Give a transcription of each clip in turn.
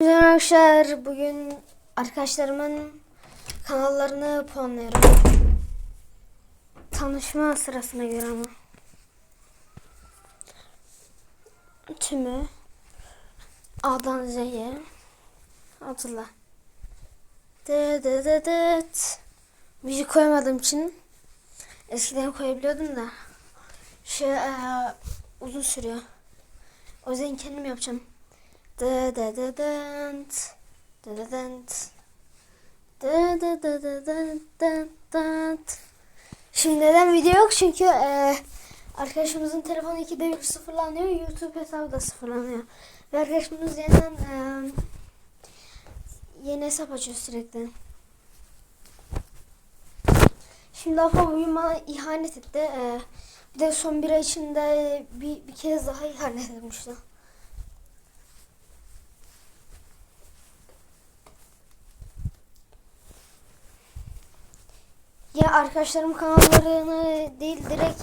Merhaba arkadaşlar. Bugün arkadaşlarımın kanallarını puanlıyorum. Tanışma sırasına göre ama. Tümü A'dan Z'ye hatırla. Dı dı dı dıt. Müzik koymadığım için eskiden koyabiliyordum da şey uzun sürüyor. O yüzden kendim yapacağım. Dı dı dı dınt. Dı dı dınt. Dı dı dı dı dınt dınt dınt. Şimdi neden video yok? Çünkü eee, arkadaşımızın telefonu 2'de bir sıfırlanıyor. YouTube hesabı da sıfırlanıyor. Ve arkadaşımız yeniden eee, yeni hesap açıyor sürekli. Şimdi Afa bugün bana ihanet etti. Eee, bir de son bir ay içinde bir, bir kez daha ihanet etmişti. Ya arkadaşlarım kanallarını değil direkt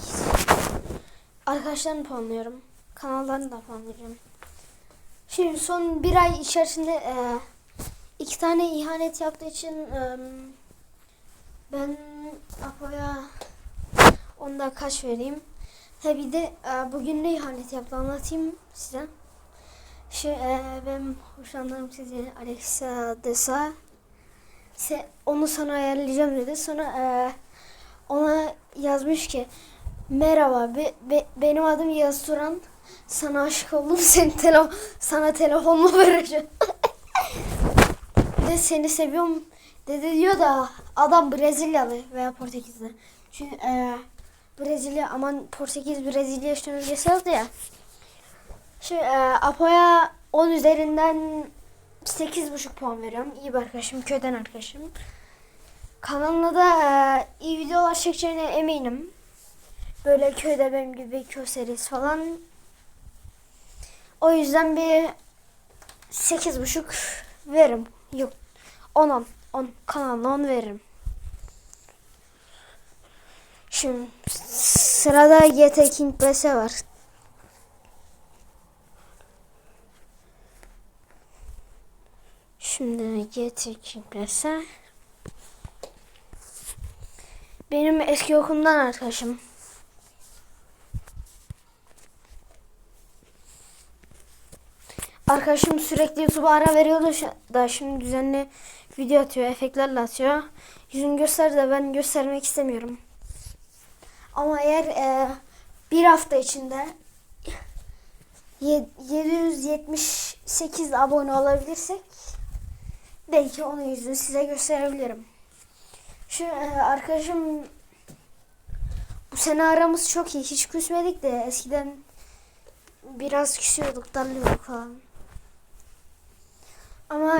arkadaşlarını puanlıyorum. Kanallarını da puanlayacağım. Şimdi son bir ay içerisinde e, iki tane ihanet yaptığı için e, ben Apo'ya onda kaç vereyim. He bir de e, bugün ne ihanet yaptı anlatayım size. Şey, e, ben hoşlandığım sizi Alexa Desa Se, onu sana ayarlayacağım dedi. Sonra eee, ona yazmış ki merhaba be, be- benim adım Yağız Turan. Sana aşık oldum. Senin tele sana telefonumu vereceğim. De seni seviyorum dedi diyor da adam Brezilyalı veya Portekizli. Çünkü eee, Brezilya aman Portekiz Brezilya sömürgesi oldu ya. Şey, eee, Apo'ya 10 üzerinden 8,5 puan veriyorum. İyi bir arkadaşım, köyden arkadaşım. Kanalına da e, iyi videolar çekeceğine eminim. Böyle köyde benim gibi köy serisi falan. O yüzden bir 8,5 veririm. Yok 10 10 10 kanalına 10 veririm. Şimdi sırada GT King BS var. Şimdi Kimplese. Benim eski okulumdan arkadaşım. Arkadaşım sürekli YouTube'a ara veriyordu da şimdi düzenli video atıyor, efektlerle atıyor. Yüzünü göster de ben göstermek istemiyorum. Ama eğer e, bir hafta içinde ye- 778 abone olabilirsek belki onun yüzünü size gösterebilirim. Şu e, arkadaşım bu sene aramız çok iyi. Hiç küsmedik de eskiden biraz küsüyorduk, darlıyorduk falan. Ama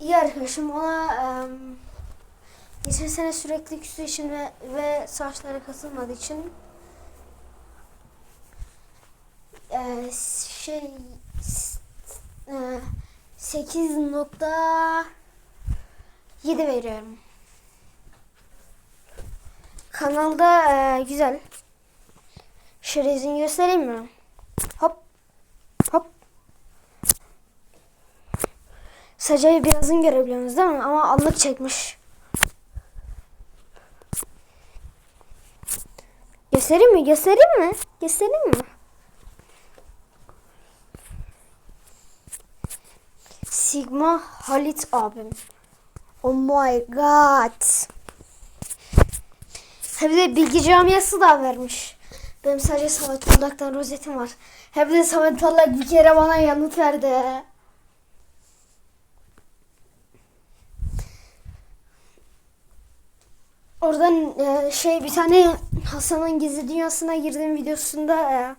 iyi arkadaşım ona geçen sene sürekli küstüğü için ve, ve saçlara kasılmadığı için e, şey e, 8.7 veriyorum. Kanalda e, güzel. Şöyle yüzünü göstereyim mi? Hop. Hop. Sacayı birazın görebiliyorsunuz değil mi? Ama anlık çekmiş. Göstereyim mi? Göstereyim mi? Göstereyim mi? Sigma Halit abim. Oh my god. Hem de bilgi camiası da vermiş. Benim sadece Samet Parlak'tan rozetim var. Hem de Samet Parlak bir kere bana yanıt verdi. Oradan e, şey bir tane Hasan'ın gizli dünyasına girdiğim videosunda e,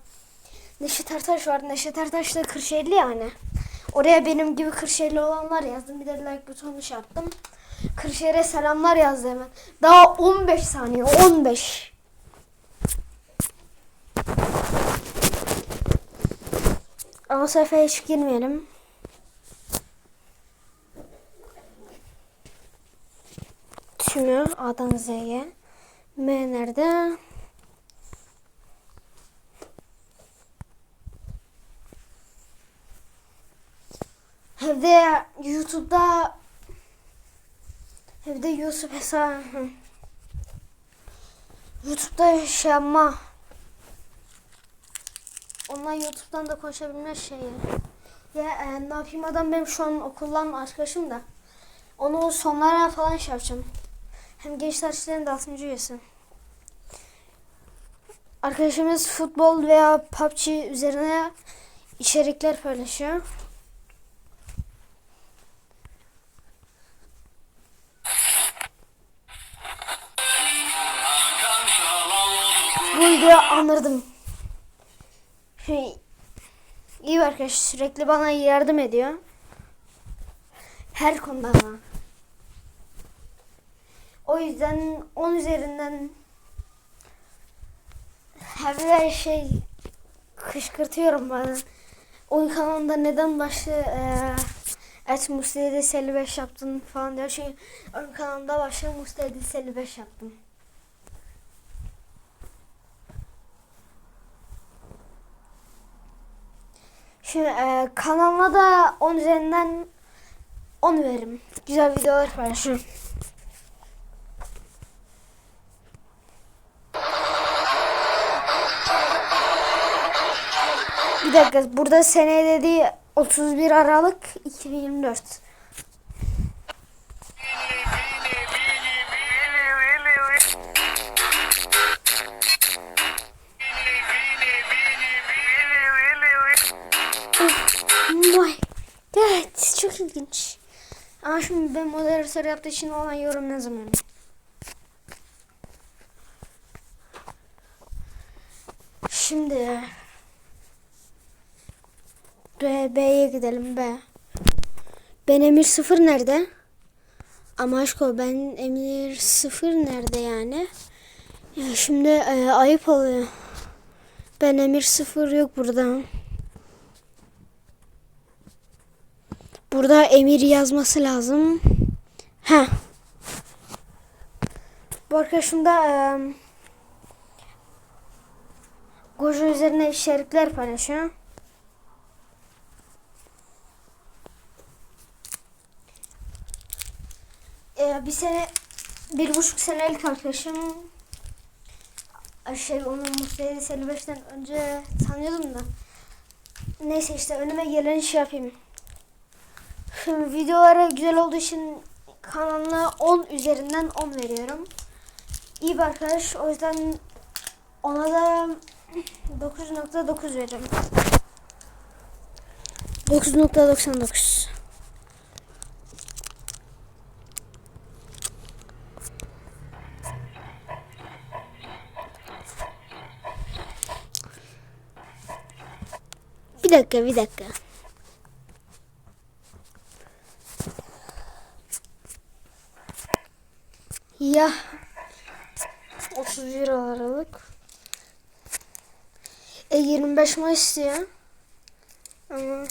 Neşet Ertaş vardı. Neşet Ertaş da Kırşehirli yani. Oraya benim gibi Kırşehirli olanlar yazdım. Bir de like butonunu şey yaptım. Kırşehir'e selamlar yazdı hemen. Daha 15 saniye. 15. Ama sayfaya hiç girmeyelim. Tümü A'dan Z'ye. M nerede? Evde YouTube'da evde YouTube hesabı YouTube'da şey yapma Ondan YouTube'dan da konuşabilme şeyi. Ya e, ne yapayım adam benim şu an okuldan arkadaşım da. Onu sonlara falan şey yapacağım. Hem gençler işlerinin de 6. üyesi. Arkadaşımız futbol veya PUBG üzerine içerikler paylaşıyor. Videoyu anladım. Şey, iyi arkadaş sürekli bana yardım ediyor. Her konuda ama. O yüzden 10 üzerinden her şey kışkırtıyorum bana. Oyun kanalında neden başlı eee Et Mustafa'da 55 yaptın falan diyor. Şey oyun kanalında başlı Mustafa'da 55 yaptım. Şimdi e, kanalıma da 10 üzerinden 10 veririm. Güzel videolar paylaşıyorum. Bir dakika burada sene dediği 31 Aralık 2024. My God, çok ilginç. Ama şimdi ben moderatör yaptığı için olan yorum ne zaman? Şimdi B, B'ye gidelim B. Ben Emir sıfır nerede? Ama aşko ben Emir sıfır nerede yani? Ya şimdi e, ayıp oluyor. Ben Emir sıfır yok burada. Burada emir yazması lazım. Ha. Bu arkadaşım da e, Gojo üzerine içerikler paylaşıyor. E, bir sene, bir buçuk senelik arkadaşım. Şey onu Mustafa seni beşten önce tanıyordum da. Neyse işte önüme gelen şey yapayım. Şimdi videoları güzel olduğu için kanalına 10 üzerinden 10 veriyorum. İyi bir arkadaş. O yüzden ona da 9.9 veririm. 9.99 Bir dakika bir dakika. Ya 31 Aralık. E 25 Mayıs ya. Ama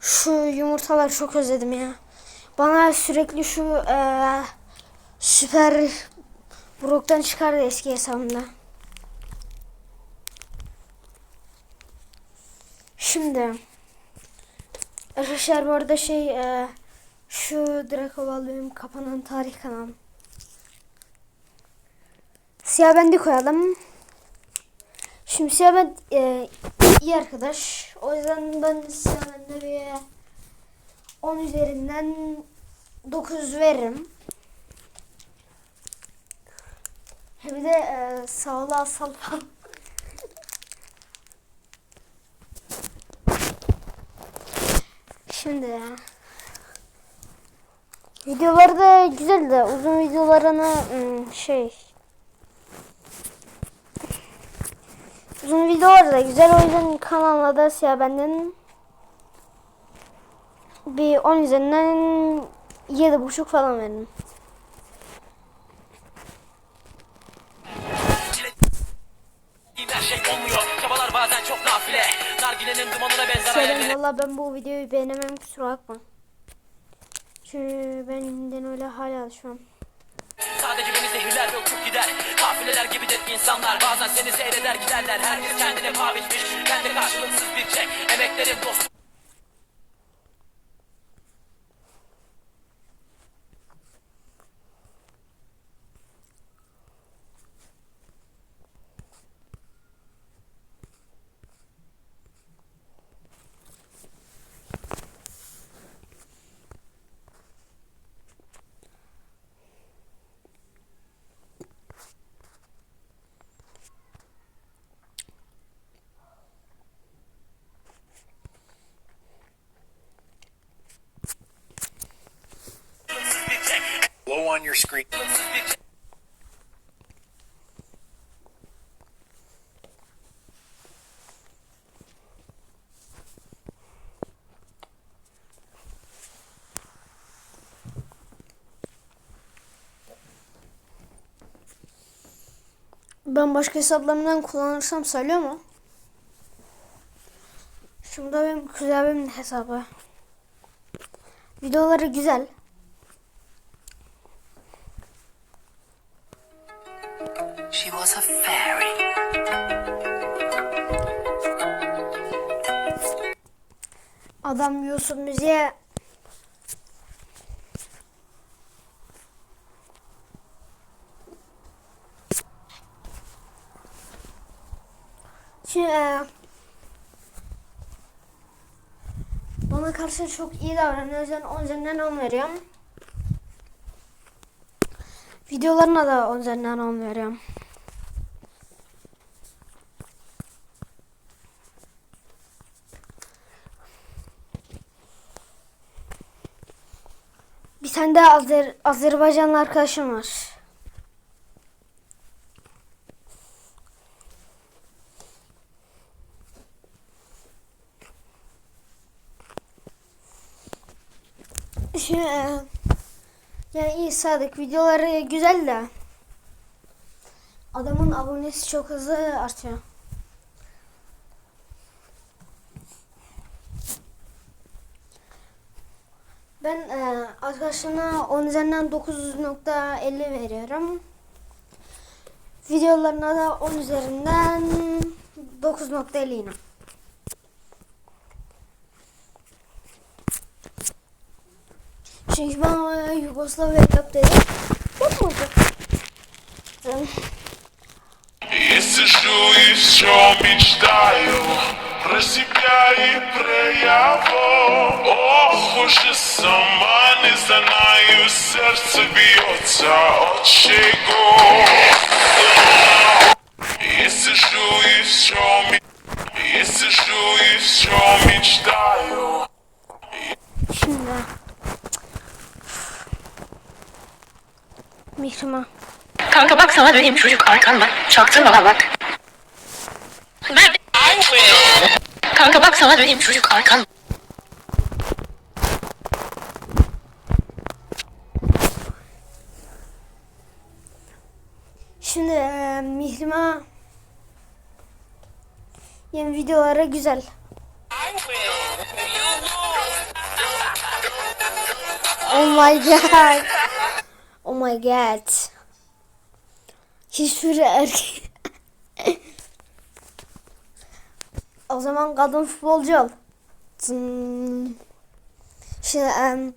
şu yumurtalar çok özledim ya. Bana sürekli şu eee süper Brock'tan çıkardı eski hesabımda. Şimdi Arkadaşlar bu arada şey e, şu Draco benim kapanan tarih kanalım. Siyah bendi koyalım. Şimdi siyah bend e, iyi arkadaş. O yüzden ben siyah bende bir 10 üzerinden 9 veririm. Bir de e, sağlığa falan. Şimdi. Videoları da güzel de uzun videolarını ım, şey uzun videolar da güzel o yüzden kanalda da siyah benden bir 10 üzerinden yedi buçuk falan veririm. Her şey olmuyor. Bazen çok nafile. Nargilenin dumanına benzer Selam valla ben bu videoyu beğenemem kusura bakma. Çünkü benden öyle hala şu an. Sadece beni zehirler ve uçup gider. Kafileler gibidir insanlar. Bazen seni seyreder giderler. Herkes kendine paha biçmiş. Ben de karşılıksız bir çek. Emeklerim dostum bir çek Low on your screen. Ben başka hesaplarımdan kullanırsam söylüyor mu? Şurada benim kuzenimin hesabı. Videoları güzel. Adam Yusuf Müziğe Şimdi e, bana karşı çok iyi davranıyor. O yüzden 10 üzerinden 10 veriyorum. Videolarına da 10 üzerinden 10 veriyorum. Tane de Azer Azerbaycanlı arkadaşım var. Şimdi, e, yani iyi sadık videoları güzel de adamın abonesi çok hızlı artıyor. Ben e, arkadaşlarına 10 üzerinden 9.50 veriyorum. Videolarına da 10 üzerinden 9.50 yine. Çünkü ben o Yugoslavya yap dedim. Yapmadı. Yani Я сижу и все мечтаю про себя и про его Ох уж и сама не знаю, сердце бьется от чего Я сижу и все Я сижу и все мечтаю şimdi. Mihrimah. Kanka bak sana döneyim çocuk arkanda. Çaktırma lan bak. Ben... Kanka bak sana döneyim çocuk arkanda. Şimdi e, Mihrimah yeni videoları güzel. Oh my god. Oh my god. Hiçbir erkek. O zaman kadın futbolcu ol. Şimdi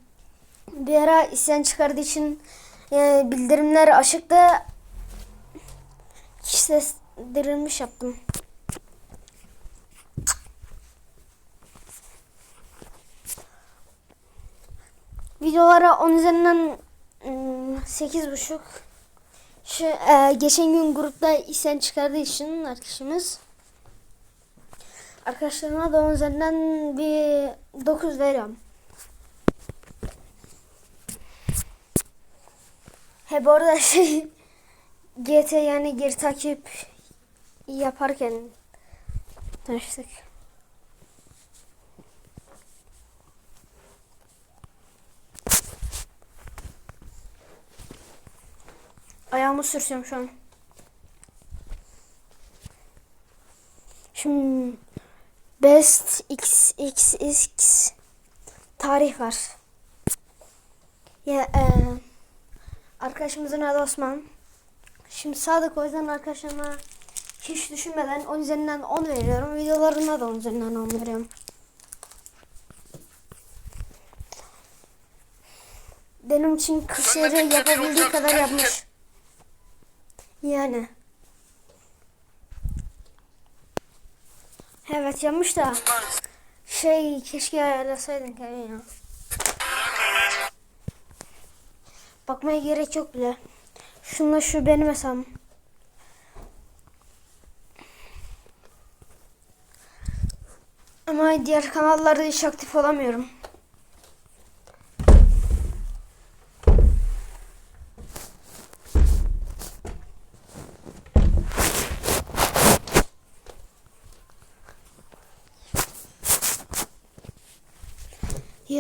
bir ara isyan çıkardığı için e, bildirimler açıktı. Seslendirilmiş yaptım. Videolara 10 üzerinden ım, sekiz buçuk. Şu e, geçen gün grupta isyan çıkardığı için arkadaşımız arkadaşlarıma da 10 üzerinden bir 9 veriyorum. He bu arada şey GT yani geri takip yaparken tanıştık. Ayağımı sürtüyorum şu an. Şimdi best xxx tarih var. Ya e, Arkadaşımızın adı Osman. Şimdi Sadık o yüzden arkadaşlarıma hiç düşünmeden 10 üzerinden 10 veriyorum. Videolarına da 10 üzerinden 10 veriyorum. Benim için Kırşehir'i yapabildiği kadar yapmış. Yani. Evet yapmış da şey keşke ayarlasaydın Kevin ya. Bakmaya gerek yok bile. Şunla şu benim hesabım. Ama diğer kanallarda hiç aktif olamıyorum.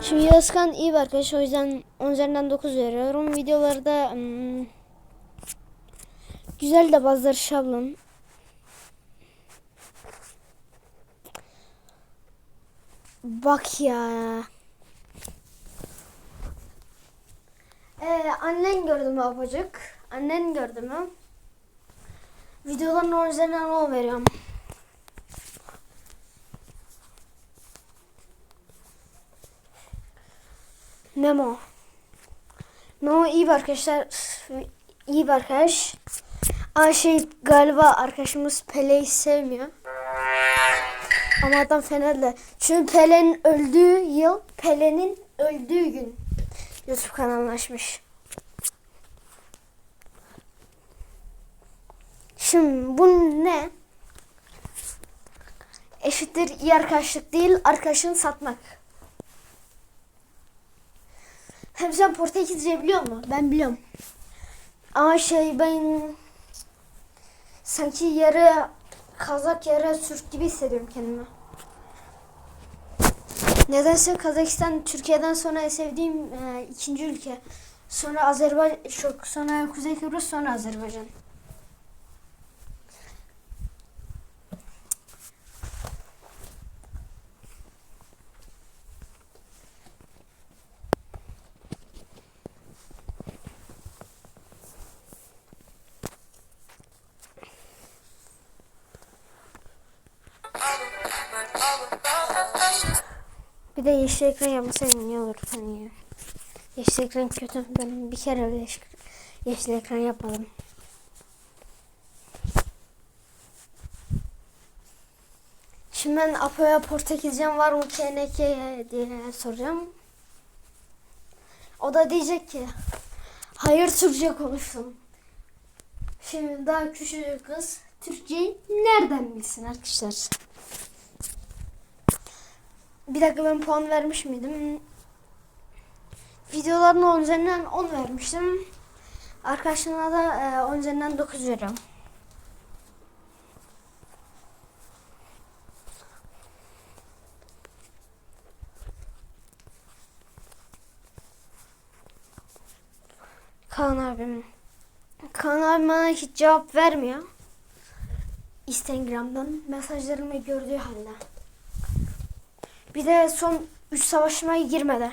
Şimdi Yazkan iyi bir arkadaş. O yüzden 10 üzerinden 9 veriyorum. Videoları da hmm, güzel de bazıları şablon. Bak ya. Ee, annen gördü mü apacık? Annen gördü mü? Videoların 10 üzerinden 10 veriyorum. Memo. Memo iyi bir arkadaşlar. İyi bir arkadaş. Ama şey galiba arkadaşımız Pele'yi sevmiyor. Ama adam Fener'le. Çünkü Pele'nin öldüğü yıl Pele'nin öldüğü gün YouTube kanalını açmış. Şimdi bu ne? Eşittir iyi arkadaşlık değil, arkadaşını satmak. Hem sen Portekizce biliyor musun? Ben biliyorum. Ama şey ben sanki yarı Kazak yarı Türk gibi hissediyorum kendimi. Nedense Kazakistan Türkiye'den sonra sevdiğim e, ikinci ülke. Sonra Azerbaycan, çok sonra Kuzey Kıbrıs, sonra Azerbaycan. Yeşil ekran yapmasaydım iyi olur hani ya. Yeşil ekran kötü. Ben bir kere yeşil, yeşil ekran yapmadım. Şimdi ben Apo'ya Portekizcem var mı KNK diye soracağım. O da diyecek ki hayır Türkçe konuştum. Şimdi daha küçük kız Türkçeyi nereden bilsin arkadaşlar? Bir dakika ben puan vermiş miydim? Videolarına 10 üzerinden 10 vermiştim. Arkadaşlarına da e, 10 üzerinden 9 veriyorum. Kaan abim. Kaan abim bana hiç cevap vermiyor. Instagram'dan mesajlarımı gördüğü halde. Bir de son 3 savaşıma girmedi.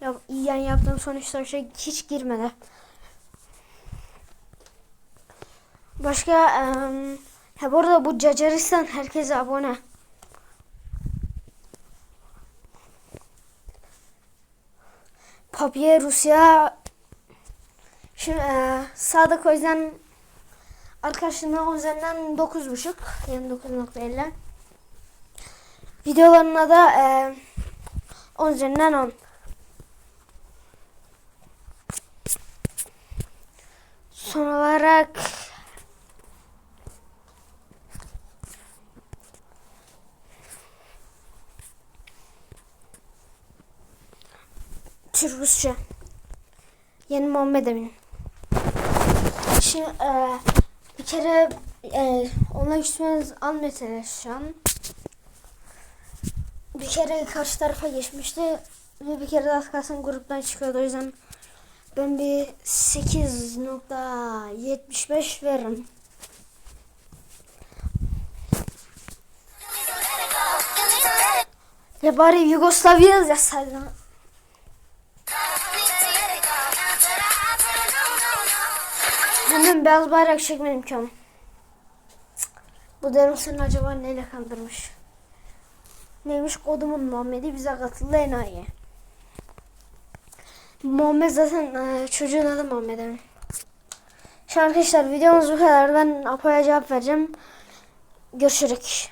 Ya, yani yaptığım son 3 savaşa hiç girmedi. Başka eee ha bu arada bu Cacaristan herkese abone. Papya Rusya Şimdi eee Sadık o yüzden arkadaşlarına o üzerinden 9.5 yani 9.50 Videolarına da eee 10 üzerinden 10. Son olarak Türk Rusça. Yeni Muhammed Emin. Şimdi e, bir kere e, ona üstümüz almıyor şu an. Bir kere karşı tarafa geçmişti ve bir kere de az kalsın gruptan çıkıyordu o yüzden ben bir 8.75 veririm. Ya bari Yugoslavya yazsaydın. Hemen beyaz bayrak çekmedim ki ama. Bu derim seni acaba neyle kandırmış? Neymiş kodumun Muhammed'i bize katıldı enayi. Muhammed zaten e, çocuğun adı Muhammed'in. Şu arkadaşlar videomuz bu kadar. Ben Apo'ya cevap vereceğim. Görüşürük.